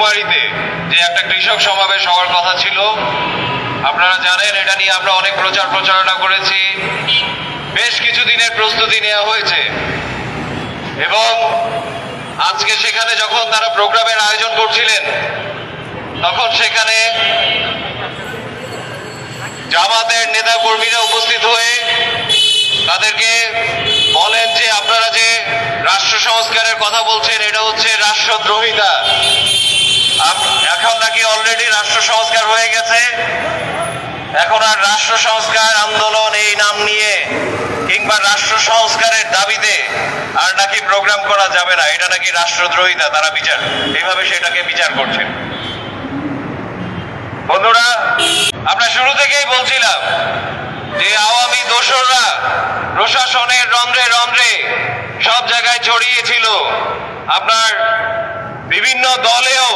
রঘুমারিতে যে একটা কৃষক সমাবেশ হওয়ার কথা ছিল, আপনারা জানেন, এটা নিয়ে আমরা অনেক প্রচার প্রচারণা করেছি। বেশ কিছু দিনের প্রস্তুতি নেওয়া হয়েছে। এবং আজকে সেখানে যখন তারা প্রোগ্রামের আয়োজন করছিলেন, তখন সেখানে জামাতের নেতা কর্মীরা উপস্থিত হয়ে তাদেরকে বলেন যে, আপনারা যে রাষ্ট্র সংস্কারের কথা বলছেন, এটা হচ্ছে রাষ্ট্রদ্রোহিতা। নাকি অলরেডি রাষ্ট্র সংস্কার হয়ে গেছে? এখন আর রাষ্ট্র সংস্কার আন্দোলন এই নাম নিয়ে কিংবা রাষ্ট্র সংস্কারের দাবিতে আর নাকি প্রোগ্রাম করা যাবে না। এটা নাকি রাষ্ট্রদ্রোহিতা, তারা বিচার। এইভাবে সেটাকে বিচার করছেন। বন্ধুরা, আমরা শুরু থেকেই বলছিলাম যে আওয়ামী দোসররা প্রশাসনের রন্ধ্রে রন্ধ্রে সব জায়গায় ছড়িয়েছিল আপনার বিভিন্ন দলেও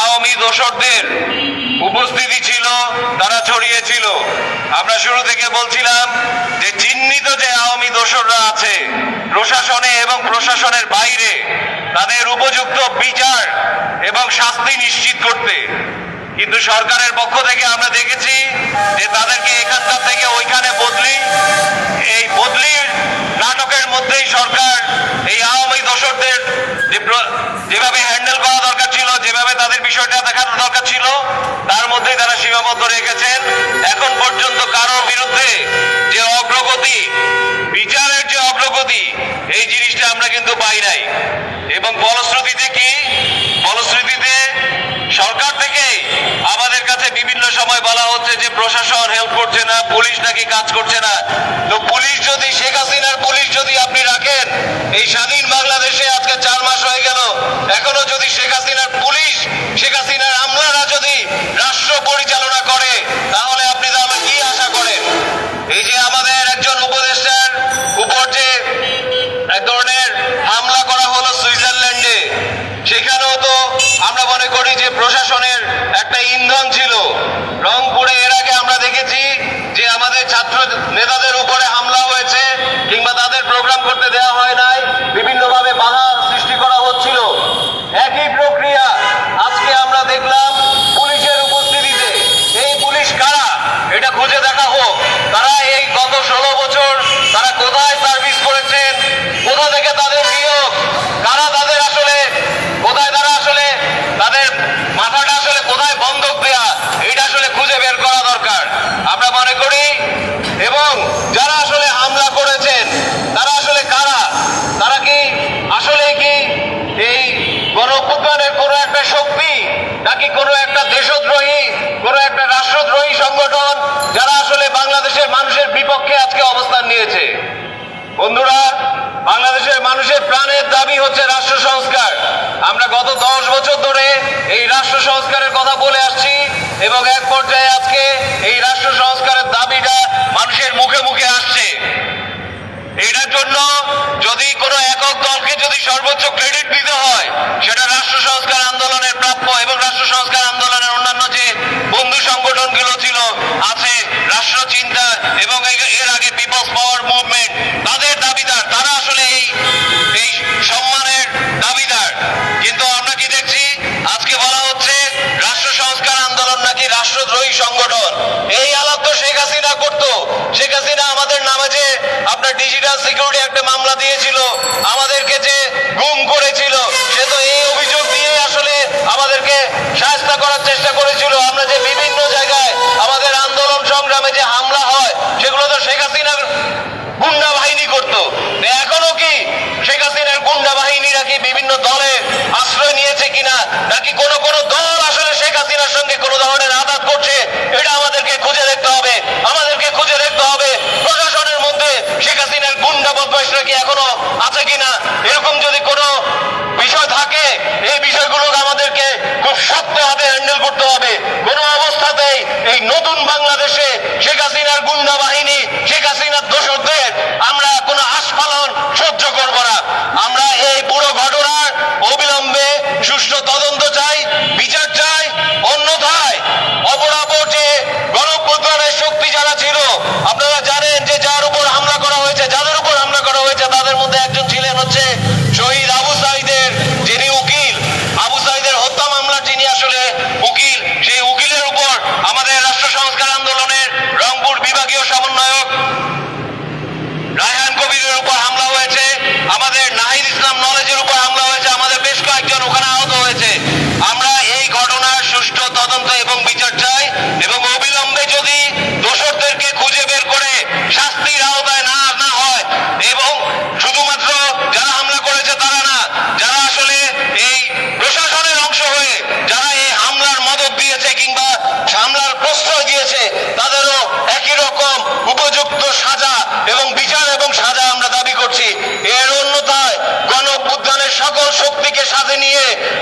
আওয়ামী দোসরদের উপস্থিতি ছিল, তারা ছড়িয়েছিল। আমরা শুরু থেকে বলছিলাম যে চিহ্নিত যে আওয়ামী দোসররা আছে, প্রশাসনে এবং প্রশাসনের বাইরে, তাদের উপযুক্ত বিচার এবং শাস্তি নিশ্চিত করতে। কিন্তু সরকারের পক্ষ থেকে আমরা দেখেছি যে তাদেরকে এখানকার থেকে ওইখানে বদলি, এই বদলির নাটকের মধ্যেই সরকার এই আওয়ামী দোষরদের যেভাবে হ্যান্ডেল করা দরকার ছিল যেভাবে তাদের বিষয়টা দেখানো দরকার ছিল। তার মধ্যেই তারা সীমাবদ্ধ রেখেছেন। এখন পর্যন্ত কারোর বিরুদ্ধে যে অগ্রগতি, বিচারের যে অগ্রগতি, এই জিনিসটা আমরা কিন্তু পাই নাই। এবং ফলশ্রুতিতে কি? ফলশ্রুতিতে সরকার থেকে আমাদের কাছে বিভিন্ন সময় বলা হচ্ছে যে প্রশাসন হেল্প করছে না, পুলিশ নাকি কাজ করছে না। তো পুলিশ যদি, শেখ হাসিনার পুলিশ যদি আপনি রাখেন, এই স্বাধীন বাংলাদেশে আজকে চার মাস হয়ে গেল, এখনও যদি শেখ হাসিনার পুলিশ শেখ হাসিনার আমলারা যদি রাষ্ট্র পরিচালনা করে তাহলে আপনি তাহলে কি আশা করেন এই যে আমাদের একজন উপদেষ্টার উপর যে এক ধরনের হামলা করা হলো সুইজারল্যান্ডে। সেখানেও তো আমরা মনে করি যে প্রশাসনের একটা ইন্ধন ছিল। রংপুরে এর আগে আমরা দেখেছি যে আমাদের ছাত্র নেতাদের উপরে হামলা হয়েছে কিংবা তাদের প্রোগ্রাম করতে দেওয়া হয় নাই বিভিন্নভাবে বাধা সৃষ্টি করা হচ্ছিল একই প্রক্রিয়া আজকে আমরা দেখলাম পুলিশের উপস্থিতিতে এই পুলিশ কারা এটা খুঁজে দেখা হোক তারা এই গত ষোলো বছর তারা কোথায় সার্ভিস করেছেন কোথা থেকে তাদের নিয়োগ কারা তাদের আসলে কোথায় তারা আসলে তাদের মাথাটা আসলে কোথায় বন্ধক দেয়া এটা আসলে খুঁজে বের করা দরকার আমরা মনে করি এবং যারা আসলে হামলা করেছেন তারা আসলে কারা তারা কি আসলে কি এই গণ অভ্যুত্থানের কোনো একটা শক্তি নাকি কোনো একটা দেশদ্রোহী, কোনো একটা রাষ্ট্রদ্রোহী সংগঠন যারা আসলে বাংলাদেশের মানুষের বিপক্ষে আজকে অবস্থান নিয়েছে? বন্ধুরা, বাংলাদেশের মানুষের প্রাণের দাবি হচ্ছে রাষ্ট্র সংস্কার। আমরা গত দশ বছর ধরে এই রাষ্ট্র সংস্কারের কথা বলে আসছি এবং এক পর্যায়ে আজকে এই রাষ্ট্র সংস্কারের দাবিটা মানুষের মুখে মুখে আসছে। এটার জন্য যদি কোনো একক দলকে যদি সর্বোচ্চ ক্রেডিট দিতে হয়, সেটা রাষ্ট্র সংস্কার এবং রাষ্ট্র সংস্কার আন্দোলনের অন্যান্য যে বন্ধু সংগঠনগুলো ছিল আছে রাষ্ট্র চিন্তা এবং এ- এর আগে পিপলস পাওয়ার মুভমেন্ট তাদের দাবিদার তারা আসলে এই এই সম্মানের দাবিদার কিন্তু আমরা কি দেখছি আজকে বলা হচ্ছে রাষ্ট্র সংস্কার আন্দোলন নাকি রাষ্ট্রদ্রোহী সংগঠন এই আলাপ তো শেখ হাসিনা করতো শেখ হাসিনা আমাদের নামে যে আপনার ডিজিটাল সিকিউরিটি একটা মামলা দিয়েছিল আমাদেরকে যে গুম করেছিল সে তো এই অভিযোগ দিয়ে আসলে আমাদেরকে সাহায্য করার চেষ্টা করেছিল আমরা যে বিভিন্ন জায়গায় আমাদের আন্দোলন সংগ্রামে যে হামলা হয় সেগুলো তো শেখ হাসিনার গুন্ডা বাহিনী করতো তো এখনও কি শেখ হাসিনার গুন্ডা বাহিনীরা কি বিভিন্ন দলে আশ্রয় নিয়েছে কিনা নাকি কোন কোন দল আসলে শেখ হাসিনার সঙ্গে কোন ধরনের আঘাত করছে? এটা আমাদেরকে খুঁজে দেখতে হবে। আমাদেরকে খুঁজে দেখতে হবে। প্রশাসনের মধ্যে শেখ হাসিনার গুন্ডা বদমাস কি এখনও আছে কিনা এরকম যদি কোনো বিষয় থাকে এই বিষয়গুলো আমাদেরকে খুব শক্ত হাতে হ্যান্ডেল করতে হবে কোনো অবস্থাতেই এই নতুন বাংলাদেশে শেখ হাসিনার গুন্ডা বাহিনী শেখ হাসিনার দোষরদের আমরা কোনো আস্ফালন সহ্য করব না আমরা এই পুরো ঘটনার অবিলম্বে সুষ্ঠু তদন্ত চাই বিচার চাই অন্যথায় অপরাপর যে গণপ্রধানের শক্তি যারা ছিল আপনারা জানেন যে যার উপর হামলা করা হয়েছে যাদের উপর হামলা করা হয়েছে তাদের মধ্যে একজন ছিলেন হচ্ছে শহীদ আবু সাইদের যিনি উকিল আবু সাইদের হত্যা মামলার যে নিয়ে